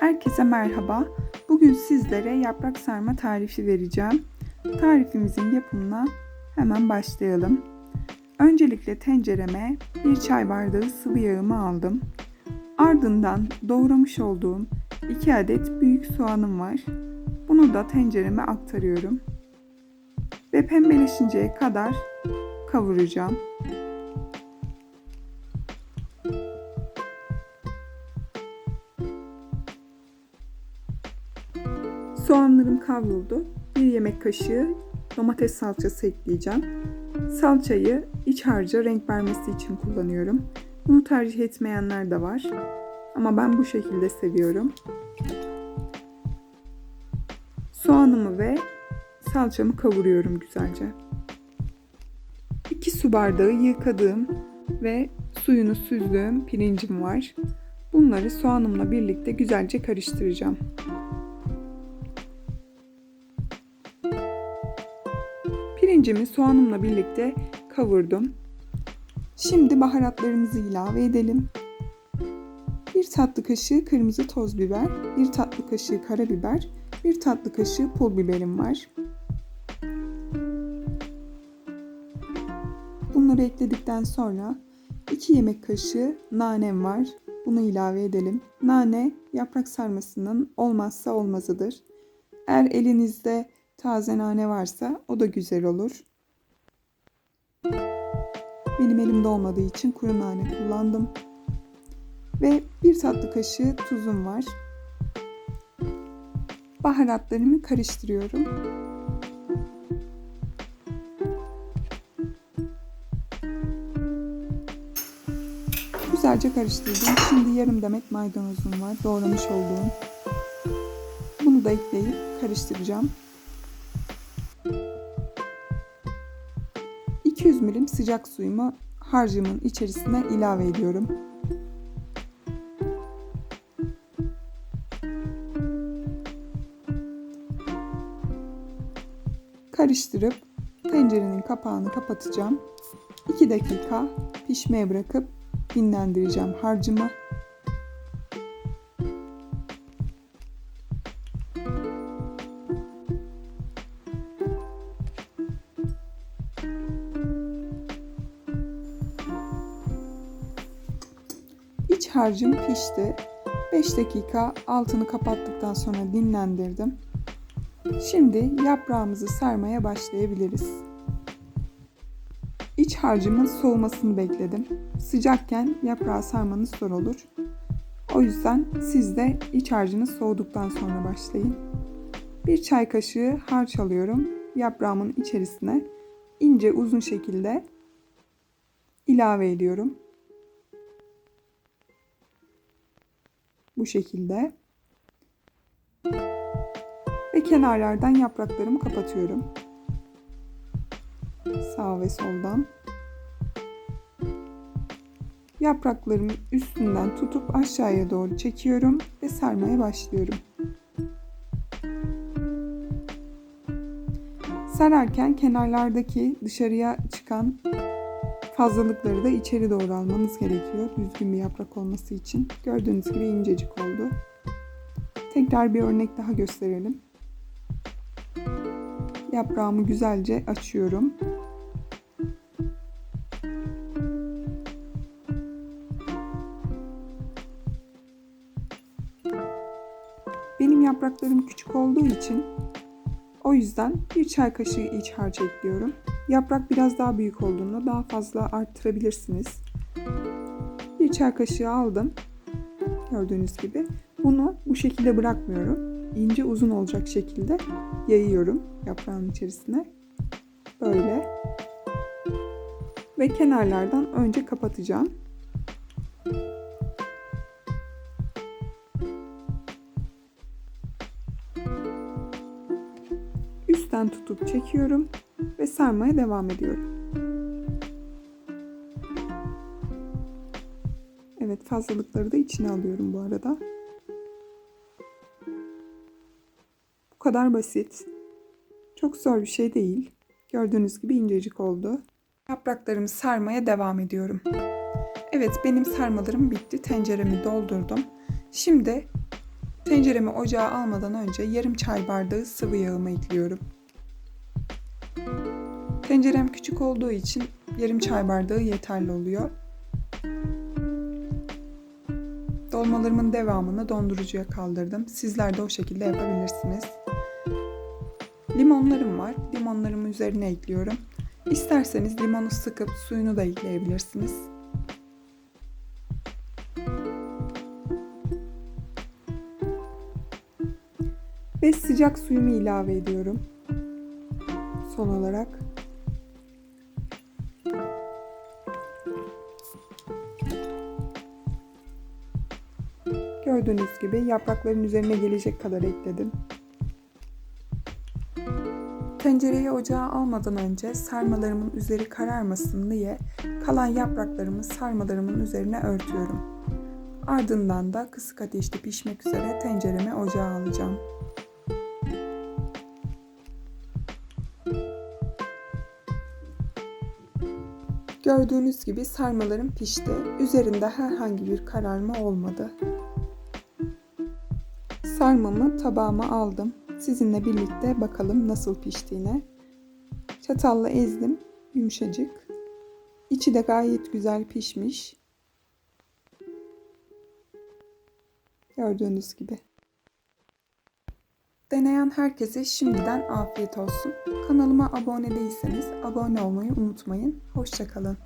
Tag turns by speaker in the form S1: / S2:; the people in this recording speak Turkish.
S1: Herkese merhaba. Bugün sizlere yaprak sarma tarifi vereceğim. Tarifimizin yapımına hemen başlayalım. Öncelikle tencereme bir çay bardağı sıvı yağımı aldım. Ardından doğramış olduğum 2 adet büyük soğanım var. Bunu da tencereme aktarıyorum. Ve pembeleşinceye kadar kavuracağım. Soğanlarım kavruldu. Bir yemek kaşığı domates salçası ekleyeceğim. Salçayı iç harca renk vermesi için kullanıyorum. Bunu tercih etmeyenler de var. Ama ben bu şekilde seviyorum. Soğanımı ve salçamı kavuruyorum güzelce. 2 su bardağı yıkadığım ve suyunu süzdüğüm pirincim var. Bunları soğanımla birlikte güzelce karıştıracağım. Pirincimi soğanımla birlikte kavurdum. Şimdi baharatlarımızı ilave edelim. Bir tatlı kaşığı kırmızı toz biber, bir tatlı kaşığı karabiber, bir tatlı kaşığı pul biberim var. Bunları ekledikten sonra 2 yemek kaşığı nanem var. Bunu ilave edelim. Nane yaprak sarmasının olmazsa olmazıdır. Eğer elinizde taze nane varsa o da güzel olur. Benim elimde olmadığı için kuru nane kullandım. Ve bir tatlı kaşığı tuzum var. Baharatlarımı karıştırıyorum. Güzelce karıştırdım. Şimdi yarım demet maydanozum var. Doğramış olduğum. Bunu da ekleyip karıştıracağım. 200 milim sıcak suyumu harcımın içerisine ilave ediyorum. Karıştırıp tencerenin kapağını kapatacağım. 2 dakika pişmeye bırakıp dinlendireceğim harcımı. Harcım pişti. 5 dakika altını kapattıktan sonra dinlendirdim. Şimdi yaprağımızı sarmaya başlayabiliriz. İç harcımın soğumasını bekledim. Sıcakken yaprağı sarmanız zor olur. O yüzden siz de iç harcınız soğuduktan sonra başlayın. Bir çay kaşığı harç alıyorum. Yaprağımın içerisine ince uzun şekilde ilave ediyorum. Bu şekilde. Ve kenarlardan yapraklarımı kapatıyorum. Sağ ve soldan. Yapraklarımı üstünden tutup aşağıya doğru çekiyorum ve sarmaya başlıyorum. Sararken kenarlardaki dışarıya çıkan fazlalıkları da içeri doğru almanız gerekiyor. Düzgün bir yaprak olması için. Gördüğünüz gibi incecik oldu. Tekrar bir örnek daha gösterelim. Yaprağımı güzelce açıyorum. Benim yapraklarım küçük olduğu için o yüzden bir çay kaşığı iç harç ekliyorum. Yaprak biraz daha büyük olduğunda daha fazla arttırabilirsiniz. Bir çay kaşığı aldım. Gördüğünüz gibi. Bunu bu şekilde bırakmıyorum. İnce uzun olacak şekilde yayıyorum yaprağın içerisine. Böyle. Ve kenarlardan önce kapatacağım. Üstten tutup çekiyorum ve sarmaya devam ediyorum. Evet fazlalıkları da içine alıyorum bu arada. Bu kadar basit. Çok zor bir şey değil. Gördüğünüz gibi incecik oldu. Yapraklarımı sarmaya devam ediyorum. Evet benim sarmalarım bitti. Tenceremi doldurdum. Şimdi Tenceremi ocağa almadan önce yarım çay bardağı sıvı yağımı ekliyorum. Tencerem küçük olduğu için yarım çay bardağı yeterli oluyor. Dolmalarımın devamını dondurucuya kaldırdım. Sizler de o şekilde yapabilirsiniz. Limonlarım var. Limonlarımı üzerine ekliyorum. İsterseniz limonu sıkıp suyunu da ekleyebilirsiniz. Ve sıcak suyumu ilave ediyorum. Son olarak. Gördüğünüz gibi yaprakların üzerine gelecek kadar ekledim. Tencereyi ocağa almadan önce sarmalarımın üzeri kararmasın diye kalan yapraklarımı sarmalarımın üzerine örtüyorum. Ardından da kısık ateşte pişmek üzere tenceremi ocağa alacağım. Gördüğünüz gibi sarmalarım pişti. Üzerinde herhangi bir kararma olmadı. Sarmamı tabağıma aldım. Sizinle birlikte bakalım nasıl piştiğine. Çatalla ezdim. Yumuşacık. İçi de gayet güzel pişmiş. Gördüğünüz gibi. Deneyen herkese şimdiden afiyet olsun. Kanalıma abone değilseniz abone olmayı unutmayın. Hoşçakalın.